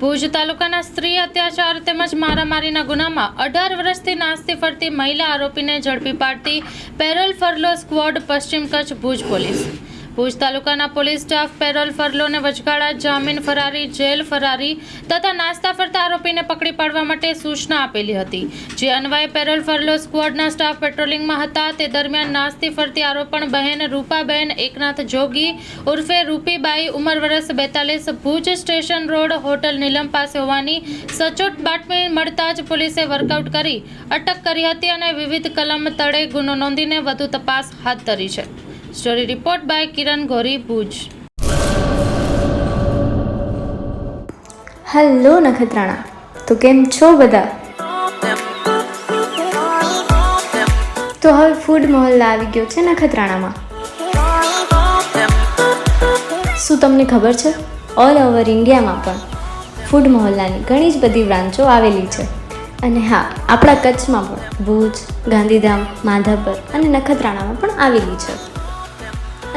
ભુજ તાલુકાના સ્ત્રી અત્યાચાર તેમજ મારામારીના ગુનામાં અઢાર વર્ષથી નાસ્તી ફરતી મહિલા આરોપીને ઝડપી પાડતી પેરોલ ફરલો સ્ક્વોડ પશ્ચિમ કચ્છ ભુજ પોલીસ. ભુજ તાલુકાના પોલીસ સ્ટાફ પેરોલ ફરલોને વચગાળા, જામીન ફરારી, જેલ ફરારી તથા નાસ્તા ફરતા આરોપીને પકડી પાડવા માટે સૂચના આપેલી હતી. જે અન્વયે પેરોલ ફરલો સ્ક્વોડના સ્ટાફ પેટ્રોલિંગમાં હતા. તે દરમિયાન નાસ્તી ફરતી આરોપણ બહેન રૂપાબેન એકનાથ જોગી ઉર્ફે રૂપીબાઈ ઉંમર વર્ષ બેતાલીસ Bhuj station road hotel Neelam પાસે હોવાની સચોટ બાતમી મળતા જ પોલીસે વર્કઆઉટ કરી, અટક કરી હતી અને વિવિધ કલમ, તળે ગુનો નોંધીને વધુ તપાસ હાથ ધરી છે. Story report by Kiran Gori Bhuj. Hello Nakhatrana, તો કેમ છો બધા? તો હવે ફૂડ મહોલ્લા આવી ગયો છે નખત્રાણામાં. શું તમને ખબર છે? ઓલ ઓવર ઇન્ડિયામાં પણ ફૂડ મહોલ્લાની ઘણી જ બધી બ્રાન્ચો આવેલી છે. અને હા, આપણા કચ્છમાં પણ ભુજ, ગાંધીધામ, માધાપર અને નખત્રાણામાં પણ આવેલી છે.